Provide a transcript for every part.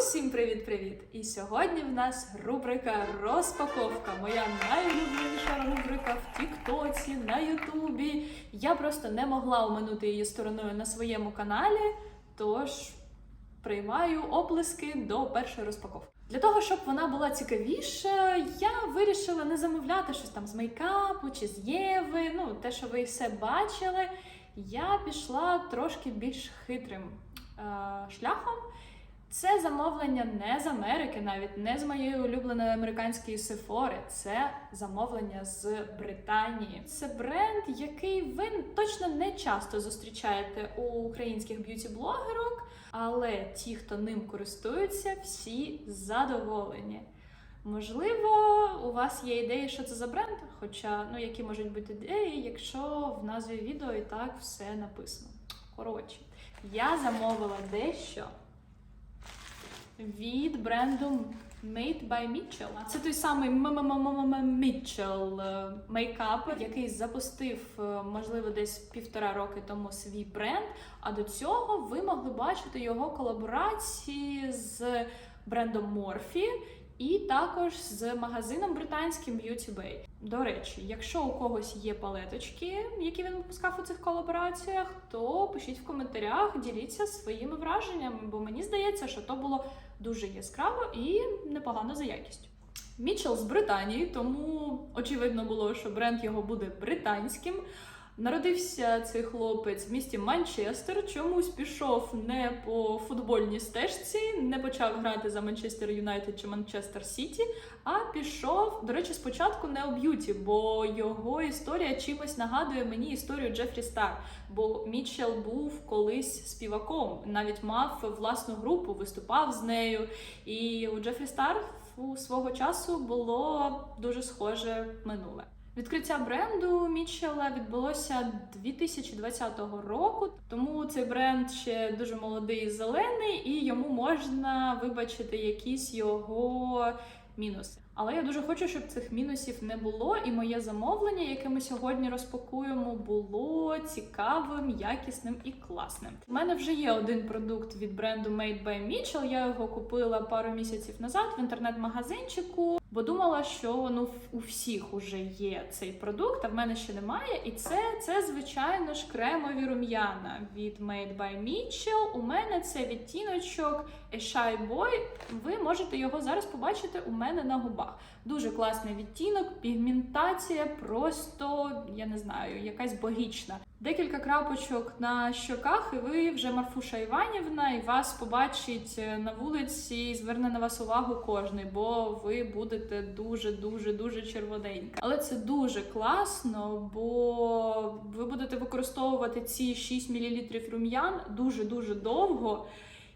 Усім привіт-привіт! І сьогодні в нас рубрика Розпаковка. Моя найулюбленіша рубрика в Тіктоці, на Ютубі. Я просто не могла оминути її стороною на своєму каналі, тож приймаю оплески до першої розпаковки. Для того, щоб вона була цікавіша, я вирішила не замовляти щось там з мейкапу чи з Єви, ну те, що ви все бачили. Я пішла трошки більш хитрим е, шляхом. Це замовлення не з Америки, навіть не з моєї улюбленої американської Сефори. Це замовлення з Британії. Це бренд, який ви точно не часто зустрічаєте у українських б'юті-блогерок, але ті, хто ним користуються, всі задоволені. Можливо, у вас є ідеї, що це за бренд, хоча ну які можуть бути ідеї, якщо в назві відео і так все написано. Коротше, я замовила дещо від бренду Made by Mitchell. Це той самий Mitchell е, мейкап, який запустив, е, можливо, десь півтора роки тому свій бренд. А до цього ви могли бачити його колаборації з брендом Morphe і також з магазином британським Beauty Bay. До речі, якщо у когось є палеточки, які він випускав у цих колабораціях, то пишіть в коментарях, діліться своїми враженнями, бо мені здається, що то було дуже яскраво і непогано за якістю. Мічел з Британії, тому очевидно було, що бренд його буде британським. Народився цей хлопець в місті Манчестер. Чомусь пішов не по футбольній стежці, не почав грати за Манчестер Юнайтед чи Манчестер Сіті, а пішов, до речі, спочатку не у б'юті, бо його історія чимось нагадує мені історію Джефрі Стар. Бо Мітчелл був колись співаком, навіть мав власну групу, виступав з нею. І у Джефрі Стар у свого часу було дуже схоже минуле. Відкриття бренду Мічела відбулося 2020 року, тому цей бренд ще дуже молодий і зелений, і йому можна вибачити якісь його мінуси. Але я дуже хочу, щоб цих мінусів не було, і моє замовлення, яке ми сьогодні розпакуємо, було цікавим, якісним і класним. У мене вже є один продукт від бренду Made by Mitchell, Я його купила пару місяців назад в інтернет-магазинчику, бо думала, що ну у всіх уже є цей продукт, а в мене ще немає. І це, це звичайно ж, кремові рум'яна від Made by Mitchell. У мене це відтіночок Shy Boy. Ви можете його зараз побачити у мене на губах. Дуже класний відтінок, пігментація, просто я не знаю, якась богічна. Декілька крапочок на щоках, і ви вже Марфуша Іванівна, і вас побачить на вулиці, і зверне на вас увагу кожний, бо ви будете дуже дуже червоненька. Але це дуже класно, бо ви будете використовувати ці 6 мл рум'ян дуже дуже довго.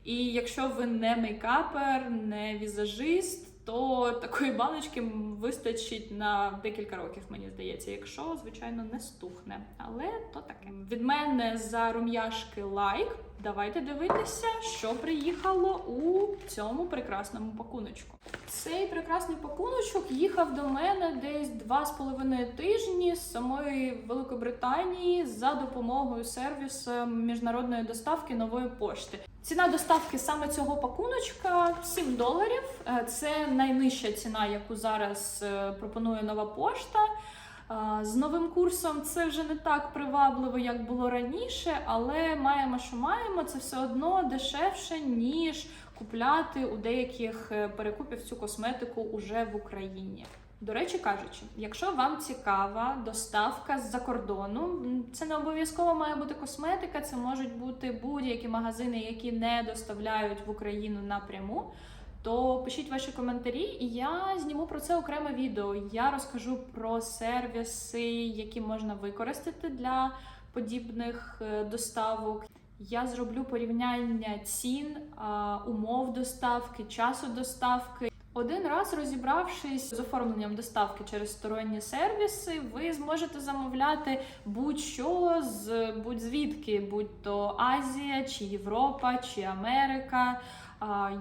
І якщо ви не мейкапер, не візажист то такої баночки вистачить на декілька років, мені здається, якщо, звичайно, не стухне. Але то таке. Від мене за рум'яшки лайк. Давайте дивитися, що приїхало у цьому прекрасному пакуночку. Цей прекрасний пакуночок їхав до мене десь два з половиною тижні з самої Великобританії за допомогою сервісу міжнародної доставки нової пошти. Ціна доставки саме цього пакуночка 7 доларів. Е, це найнижча ціна, яку зараз е, пропонує нова пошта. Е, з новим курсом це вже не так привабливо, як було раніше, але маємо, що маємо, це все одно дешевше, ніж купляти у деяких перекупів цю косметику уже в Україні. До речі, кажучи, якщо вам цікава доставка з-за кордону, це не обов'язково має бути косметика, це можуть бути будь-які магазини, які не доставляють в Україну напряму. То пишіть ваші коментарі, і я зніму про це окреме відео. Я розкажу про сервіси, які можна використати для подібних е, доставок. Я зроблю порівняння цін, умов доставки, часу доставки. Один раз розібравшись з оформленням доставки через сторонні сервіси, ви зможете замовляти будь-що з будь-звідки, будь то Азія, чи Європа, чи Америка.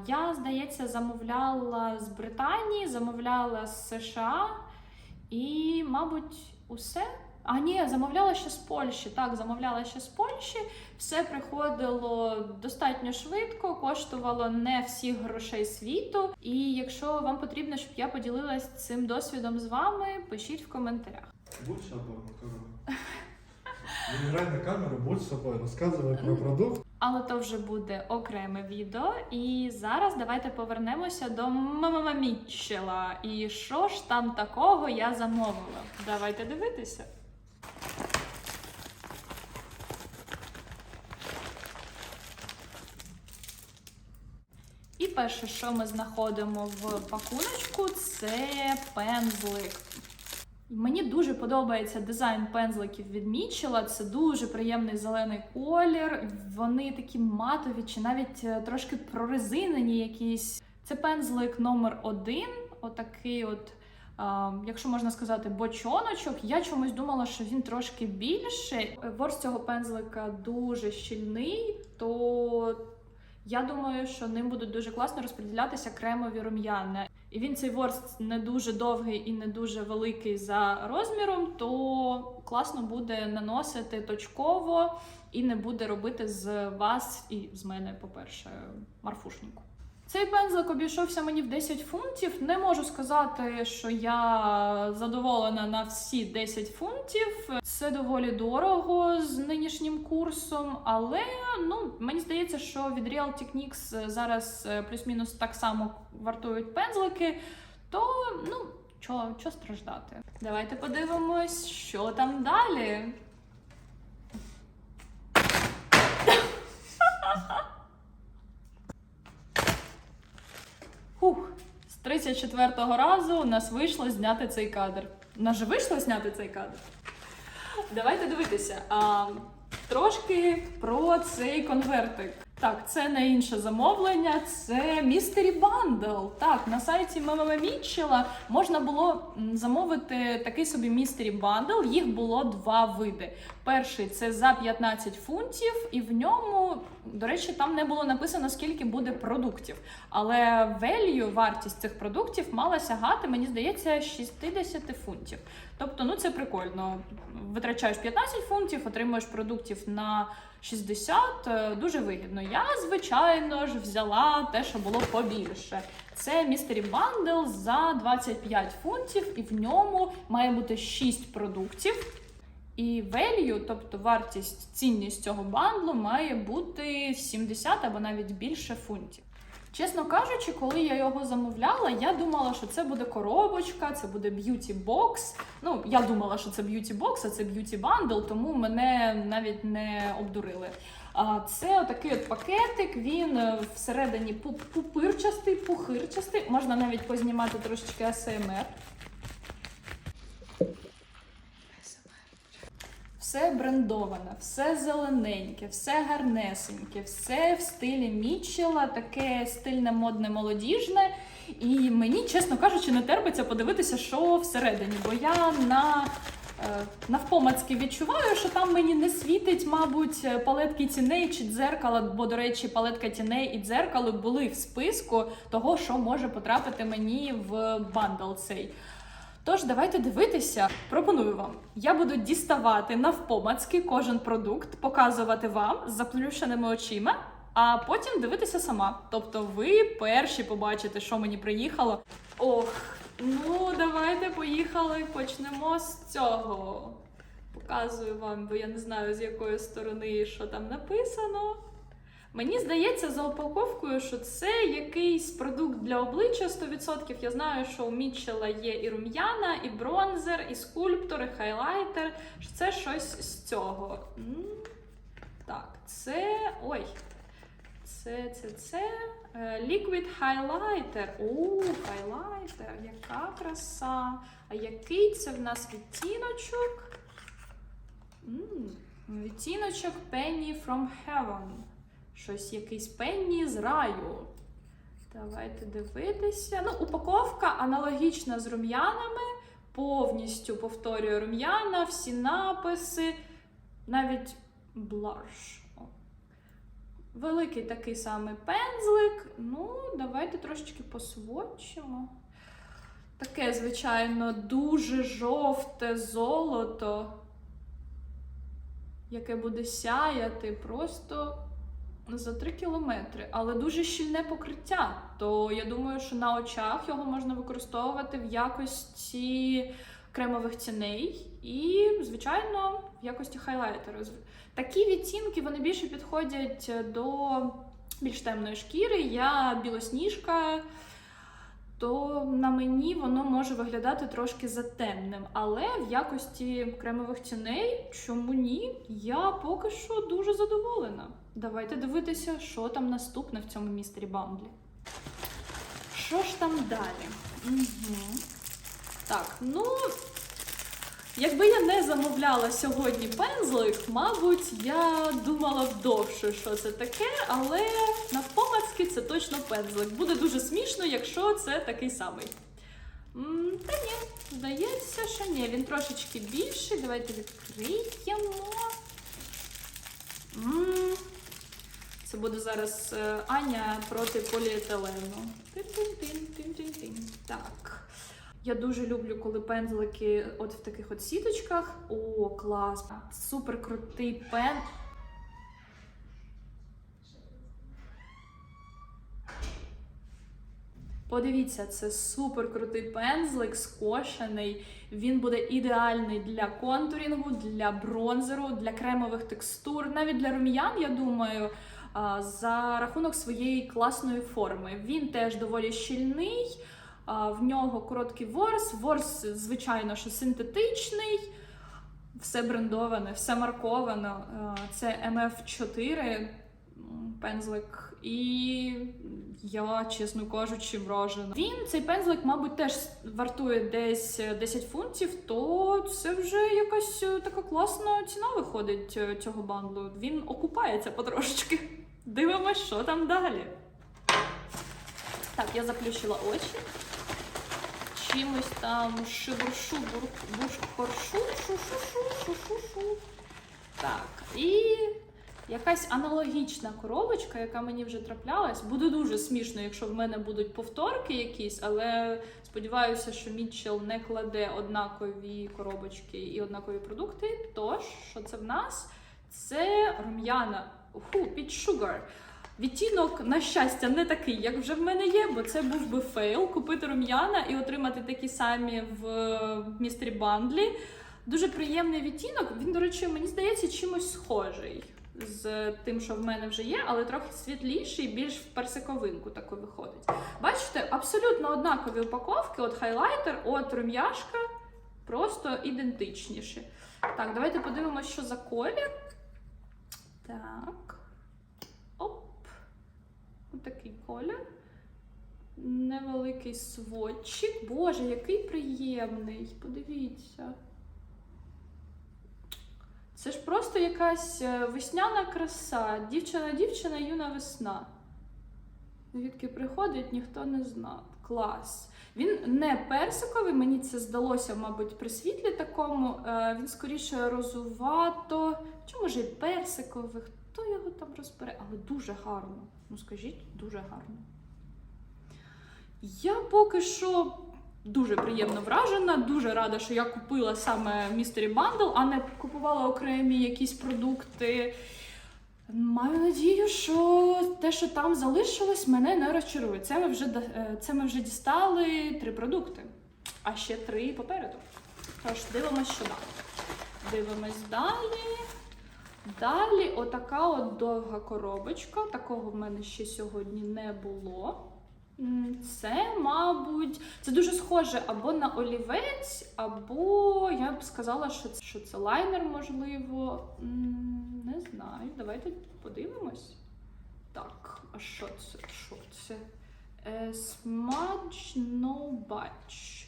Я, здається, замовляла з Британії, замовляла з США і, мабуть, усе. А ні, замовляла ще з Польщі. Так, замовляла ще з Польщі. Все приходило достатньо швидко, коштувало не всіх грошей світу. І якщо вам потрібно, щоб я поділилась цим досвідом з вами, пишіть в коментарях. Будь собою, корова. Не грай камеру, будь собою, розказуй про продукт. Але то вже буде окреме відео. І зараз давайте повернемося до Мамама Мітчела. І що ж там такого я замовила? Давайте дивитися. І перше, що ми знаходимо в пакуночку, це пензлик. Мені дуже подобається дизайн пензликів від Мічела. Це дуже приємний зелений колір. Вони такі матові чи навіть е, трошки прорезинені якісь. Це пензлик номер один. Отакий, от, а, якщо можна сказати, бочоночок. Я чомусь думала, що він трошки більший. Ворс цього пензлика дуже щільний, то я думаю, що ним будуть дуже класно розподілятися кремові рум'яна. І він цей ворст не дуже довгий і не дуже великий за розміром, то класно буде наносити точково і не буде робити з вас і з мене, по-перше, марфушніку. Цей пензлик обійшовся мені в 10 фунтів. Не можу сказати, що я задоволена на всі 10 фунтів. Це доволі дорого з нинішнім курсом, але ну мені здається, що від Real Techniques зараз е, плюс-мінус так само вартують пензлики. То ну чого страждати? Давайте подивимось, що там далі. Хух, з 34-го разу у нас вийшло зняти цей кадр. У нас же вийшло зняти цей кадр. Давайте дивитися. А, трошки про цей конвертик. Так, це не інше замовлення, це містері бандл. Так, на сайті Мемеме Мітчела можна було замовити такий собі містері бандл. Їх було два види. Перший це за 15 фунтів, і в ньому, до речі, там не було написано, скільки буде продуктів. Але value, вартість цих продуктів мала сягати, мені здається, 60 фунтів. Тобто, ну це прикольно. Витрачаєш 15 фунтів, отримуєш продуктів на 60, е, дуже вигідно. Я, звичайно ж, взяла те, що було побільше. Це містері бандл за 25 фунтів, і в ньому має бути 6 продуктів. І value, тобто вартість, цінність цього бандлу, має бути 70 або навіть більше фунтів. Чесно кажучи, коли я його замовляла, я думала, що це буде коробочка, це буде б'юті бокс. Ну, я думала, що це б'юті бокс, а це б'юті бандл, тому мене навіть не обдурили. А це отакий от пакетик. Він е, всередині пупирчастий, пухирчастий. Можна навіть познімати трошечки АСМР. Все брендоване, все зелененьке, все гарнесеньке, все в стилі Мітчела, таке стильне, модне, молодіжне. І мені, чесно кажучи, не терпиться подивитися, що всередині, бо я на е, навпомацьки відчуваю, що там мені не світить, мабуть, палетки тіней чи дзеркала, бо, до речі, палетка тіней і дзеркало були в списку того, що може потрапити мені в бандл цей. Тож давайте дивитися. Пропоную вам. Я буду діставати навпомацьки кожен продукт, показувати вам з заплющеними очима, а потім дивитися сама. Тобто ви перші побачите, що мені приїхало. Ох, ну давайте поїхали. Почнемо з цього. Показую вам, бо я не знаю з якої сторони що там написано. Мені здається, за упаковкою, що це якийсь продукт для обличчя 100%. Я знаю, що у Мітчела є і рум'яна, і бронзер, і скульптор, і хайлайтер. Що це щось з цього. Так, це. Ой. Це, це, це. е, Liquid Highlighter. О, хайлайтер, яка краса. А який це в нас відтіночок? Відтіночок Penny from Heaven. Щось якийсь пенні з раю. Давайте дивитися. Ну, упаковка аналогічна з рум'янами. Повністю повторює рум'яна, всі написи, навіть блаш. О. Великий такий самий пензлик. Ну, давайте трошечки посводчимо. Таке, звичайно, дуже жовте золото. яке буде сяяти просто за 3 кілометри, але дуже щільне покриття. То я думаю, що на очах його можна використовувати в якості кремових тіней і, звичайно, в якості хайлайтеру. Такі відтінки вони більше підходять до більш темної шкіри. Я білосніжка, то на мені воно може виглядати трошки затемним. Але в якості кремових тіней, чому ні, я поки що дуже задоволена. Давайте дивитися, що там наступне в цьому містері Бамблі. Що ж там далі? Угу. Так, ну. Якби я не замовляла сьогодні пензлик, мабуть, я думала б довше, що це таке, але навпомацьки це точно пензлик. Буде дуже смішно, якщо це такий самий. Та ні, здається, що ні. Він трошечки більший. Давайте відкриємо. Це буде зараз е, Аня проти поліетилену. Тин-тин-тин-тин-тин-тин. Так. Я дуже люблю, коли пензлики от в таких от сіточках. О, клас! Супер крутий пен. Подивіться, це супер крутий пензлик, скошений. Він буде ідеальний для контурінгу, для бронзеру, для кремових текстур, навіть для рум'ян, я думаю, за рахунок своєї класної форми. Він теж доволі щільний. В нього короткий ворс. Ворс, звичайно, що синтетичний, все брендоване, все марковано. Це MF4 пензлик. І я, чесно кажучи, вражена. Він цей пензлик, мабуть, теж вартує десь 10 фунтів, то це вже якась е, така класна ціна виходить е, цього бандлу. Він окупається потрошечки. Дивимось, що там далі. Так, я заплющила очі. Чимось там шибуршу, буршу, шу-шу-шу-шу-шу-шу. Так, і якась аналогічна коробочка, яка мені вже траплялась. Буде дуже смішно, якщо в мене будуть повторки якісь, але сподіваюся, що Мітчел не кладе однакові коробочки і однакові продукти. Тож, що це в нас? Це рум'яна Ху, Peach Sugar. Відтінок, на щастя, не такий, як вже в мене є, бо це був би фейл купити рум'яна і отримати такі самі в містері бандлі. Дуже приємний відтінок. Він, до речі, мені здається, чимось схожий з тим, що в мене вже є, але трохи світліший, більш в персиковинку таку виходить. Бачите, абсолютно однакові упаковки, от хайлайтер, от рум'яшка, просто ідентичніші. Так, давайте подивимося, що за колір. Так. Отакий колір. Невеликий сводчик. Боже, який приємний. Подивіться. Це ж просто якась е, весняна краса. Дівчина-дівчина, юна весна. Звідки приходить, ніхто не знав. Клас. Він не персиковий, мені це здалося, мабуть, при світлі такому. Е, Він скоріше розувато. Чи може і персиковий, хто його там розбере, але дуже гарно. Ну скажіть, дуже гарно. Я поки що дуже приємно вражена, дуже рада, що я купила саме Mystery Bundle, а не купувала окремі якісь продукти. Маю надію, що те, що там залишилось, мене не розчарує. Це ми вже, е, це ми вже дістали три продукти, а ще три попереду. Тож дивимось, що далі. Дивимось далі. Далі отака от довга коробочка. Такого в мене ще сьогодні не було. Це, мабуть, це дуже схоже або на олівець, або я б сказала, що це, що це лайнер, можливо. Не знаю. Давайте подивимось. Так, а що це? Що це? Smudge No Batch.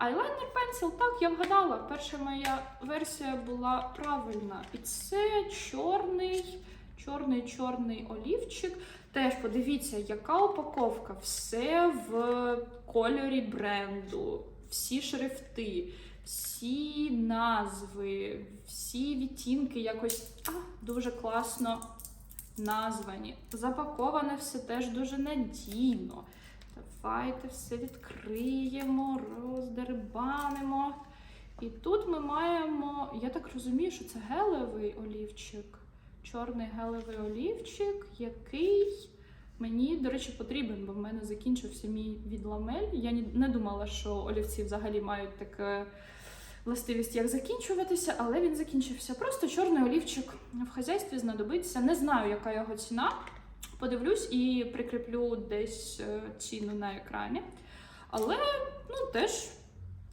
Eyeliner Pencil, так, я вгадала. Перша моя версія була правильна. І це чорний, чорний, чорний олівчик. Теж подивіться, яка упаковка. Все в кольорі бренду, всі шрифти, всі назви, всі відтінки якось а, дуже класно названі. Запаковане все теж дуже надійно. Давайте все відкриємо, роздербанимо. І тут ми маємо, я так розумію, що це гелевий олівчик, чорний гелевий олівчик, який мені, до речі, потрібен, бо в мене закінчився мій від ламель. Я не думала, що олівці взагалі мають таке властивість, як закінчуватися, але він закінчився. Просто чорний олівчик в хазяйстві знадобиться. Не знаю, яка його ціна. Подивлюсь і прикріплю десь е, ціну на екрані. Але ну, теж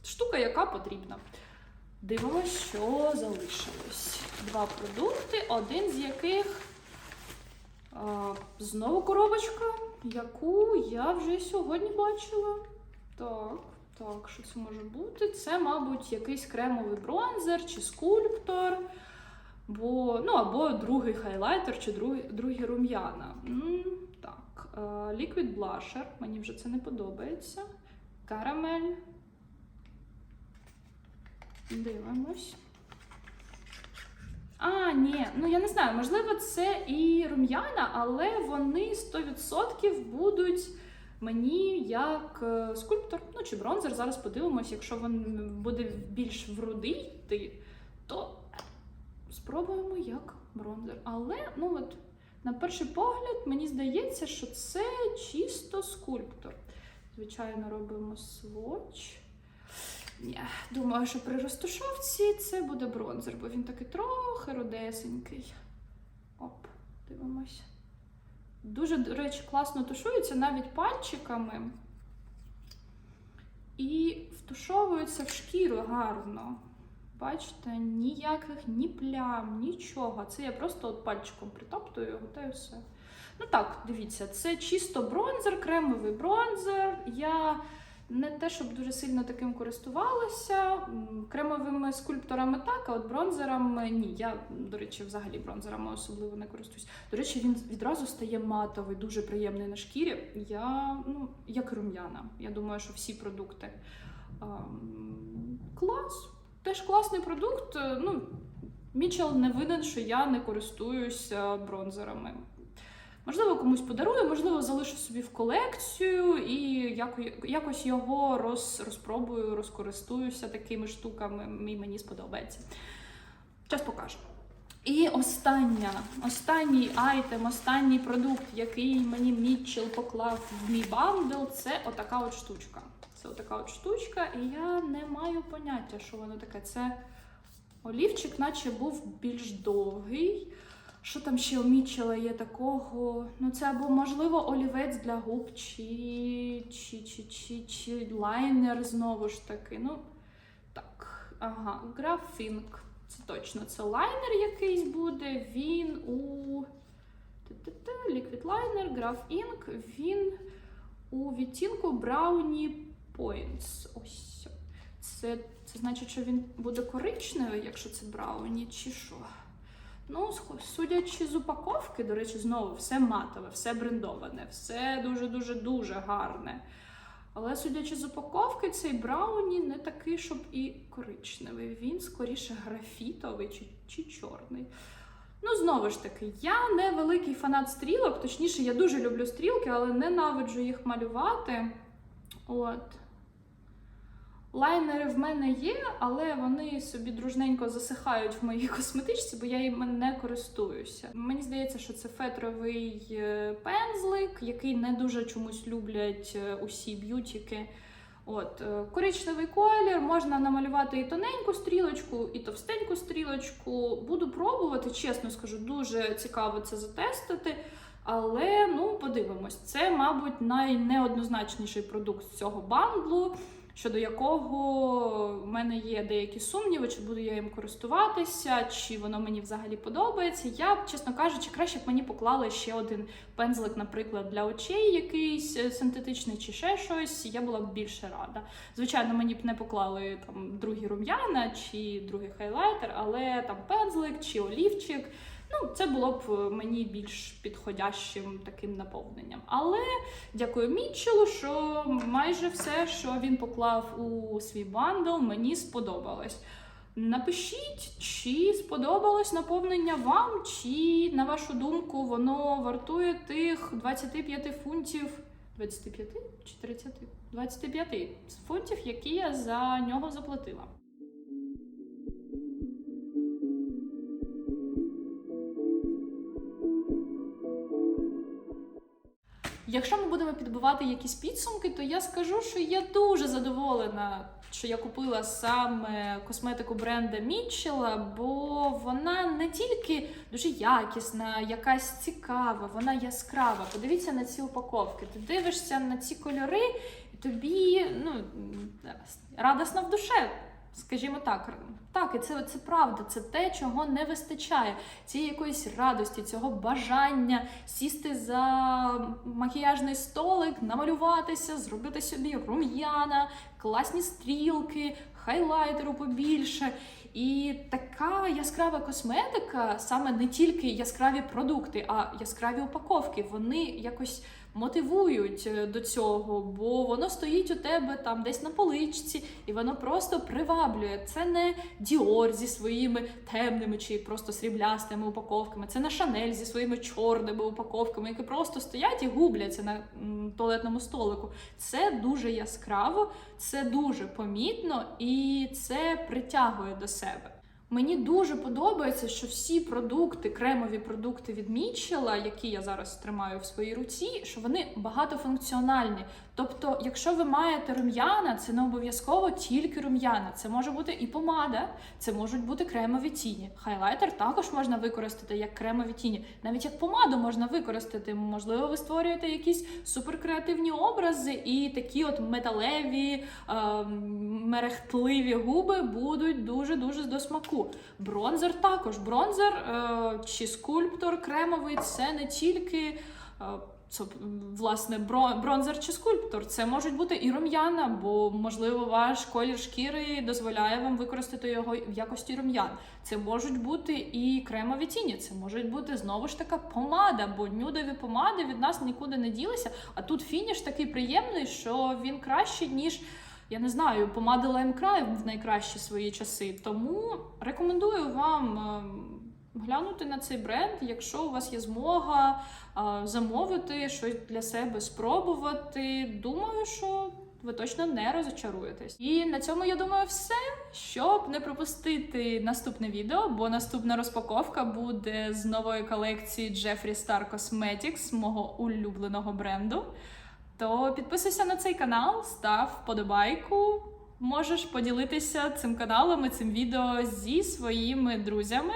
штука, яка потрібна. Дивимося, що залишилось. Два продукти, один з яких а, знову коробочка, яку я вже сьогодні бачила. Так, так, що це може бути? Це, мабуть, якийсь кремовий бронзер чи скульптор. Бо, ну, або другий хайлайтер, чи другий, другий рум'яна. Так, е, Liquid Blusher, мені вже це не подобається. Карамель. Дивимось. А, ні, ну я не знаю, можливо, це і рум'яна, але вони 100% будуть мені як е, скульптор, ну чи бронзер. Зараз подивимось, якщо він буде більш врудий, то спробуємо як бронзер. Але, ну от, на перший погляд, мені здається, що це чисто скульптор. Звичайно, робимо сводч. Ні, думаю, що при розтушовці це буде бронзер, бо він такий трохи рудесенький. Оп, дивимось. Дуже, до речі, класно тушується навіть пальчиками. І втушовується в шкіру гарно. Бачите, ніяких ні плям, нічого. Це я просто от пальчиком притоптую його та все. Ну так, дивіться, це чисто бронзер, кремовий бронзер. Я не те, щоб дуже сильно таким користувалася. Кремовими скульпторами так, а от бронзерами ні. Я, до речі, взагалі бронзерами особливо не користуюсь. До речі, він відразу стає матовий, дуже приємний на шкірі. Я, ну, як рум'яна. Я думаю, що всі продукти. ам, клас. Теж класний продукт. Е, Ну, Мічел не винен, що я не користуюся бронзерами. Можливо, комусь подарую, можливо, залишу собі в колекцію і якось його роз, розпробую, розкористуюся такими штуками, і мені сподобається. Час покаже. І остання, останній айтем, останній продукт, який мені Мітчел поклав в мій бандл, це отака от штучка. Це отака от штучка, і я не маю поняття, що воно таке. Це олівчик, наче був більш довгий. Що там ще у Мітчела є такого? Ну, це або, можливо, олівець для губ, чи, чи, чи, чи, чи лайнер знову ж таки. Ну, так, ага, графінк. Це точно це лайнер якийсь буде. Він у Liquid Liner, Graph Ink. Він у відтінку Brownie Points. Ось. Це, це значить, що він буде коричневий, якщо це брауні, чи що? Ну, судячи з упаковки, до речі, знову все матове, все брендоване, все дуже-дуже дуже гарне. Але судячи з упаковки, цей брауні не такий, щоб і коричневий. Він скоріше графітовий чи, чи чорний. Ну, знову ж таки, я не великий фанат стрілок, точніше, я дуже люблю стрілки, але ненавиджу їх малювати. От. Лайнери в мене є, але вони собі дружненько засихають в моїй косметичці, бо я їм не користуюся. Мені здається, що це фетровий е, пензлик, який не дуже чомусь люблять е, усі б'ютіки. От, е, коричневий колір, можна намалювати і тоненьку стрілочку, і товстеньку стрілочку. Буду пробувати, чесно скажу, дуже цікаво це затестити. Але ну подивимось, це, мабуть, найнеоднозначніший продукт з цього бандлу щодо якого в мене є деякі сумніви, чи буду я їм користуватися, чи воно мені взагалі подобається. Я чесно кажучи, краще б мені поклали ще один пензлик, наприклад, для очей, якийсь е, синтетичний чи ще щось. Я була б більше рада. Звичайно, мені б не поклали там другий рум'яна чи другий хайлайтер, але там пензлик чи олівчик. Ну, це було б е, мені більш підходящим таким наповненням. Але Дякую Мітчелу, що майже все, що він поклав у свій бандл, мені сподобалось. Напишіть, чи сподобалось наповнення вам, чи, на вашу думку, воно вартує тих 25 фунтів. 25 чи 30? 25 фунтів, які я за нього заплатила. Якщо ми будемо підбивати якісь підсумки, то я скажу, що я дуже задоволена, що я купила саме косметику бренда Мітчелла, бо вона не тільки дуже якісна, якась цікава, вона яскрава. Подивіться на ці упаковки. Ти дивишся на ці кольори, і тобі ну, радосно в душе. Скажімо так, так, і це, це правда, це те, чого не вистачає. Цієї якоїсь радості, цього бажання сісти за макіяжний столик, намалюватися, зробити собі рум'яна, класні стрілки, хайлайтеру побільше. І така яскрава косметика, саме не тільки яскраві продукти, а яскраві упаковки, вони якось мотивують е, до цього, бо воно стоїть у тебе там десь на поличці, і воно просто приваблює. Це не Діор зі своїми темними чи просто сріблястими упаковками, це не Шанель зі своїми чорними упаковками, які просто стоять і губляться на туалетному столику. Це дуже яскраво, це дуже помітно і це притягує до себе. Мені дуже подобається, що всі продукти, кремові продукти від Мічела, які я зараз тримаю в своїй руці, що вони багатофункціональні. Тобто, якщо ви маєте рум'яна, це не обов'язково тільки рум'яна. Це може бути і помада, це можуть бути кремові тіні. Хайлайтер також можна використати як кремові тіні. Навіть як помаду можна використати. Можливо, ви створюєте якісь суперкреативні образи, і такі от металеві, е, мерехтливі губи будуть дуже дуже до смаку. Бронзер також. Бронзер е, чи скульптор кремовий це не тільки. е, це, власне, бронзер чи скульптор. Це можуть бути і рум'яна, бо, можливо, ваш колір шкіри дозволяє вам використати його в якості рум'ян. Це можуть бути і кремові тіні, це можуть бути знову ж така помада, бо нюдові помади від нас нікуди не ділися. А тут фініш такий приємний, що він кращий, ніж. Я не знаю, Lime Cry в найкращі свої часи. Тому рекомендую вам е, глянути на цей бренд, якщо у вас є змога замовити щось для себе спробувати. Думаю, що ви точно не розочаруєтесь. І на цьому я думаю, все. Щоб не пропустити наступне відео, бо наступна розпаковка буде з нової колекції Jeffree Star Cosmetics, мого улюбленого бренду. То підписуйся на цей канал, став вподобайку. Можеш поділитися цим каналом і цим відео зі своїми друзями.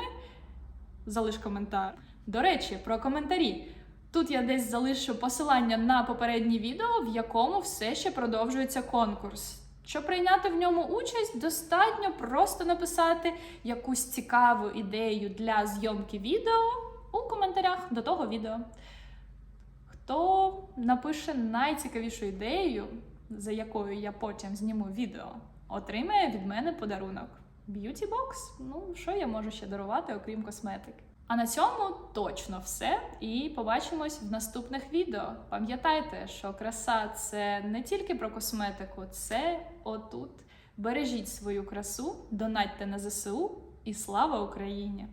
Залиш коментар. До речі, про коментарі. Тут я десь залишу посилання на попереднє відео, в якому все ще продовжується конкурс. Щоб прийняти в ньому участь, достатньо просто написати якусь цікаву ідею для зйомки відео у коментарях до того відео. Хто напише найцікавішу ідею, за якою я потім зніму відео, отримає від мене подарунок. Box. Ну, що я можу ще дарувати, окрім косметики? А на цьому точно все. І побачимось в наступних відео. Пам'ятайте, що краса це не тільки про косметику, це отут. Бережіть свою красу, донатьте на ЗСУ і слава Україні!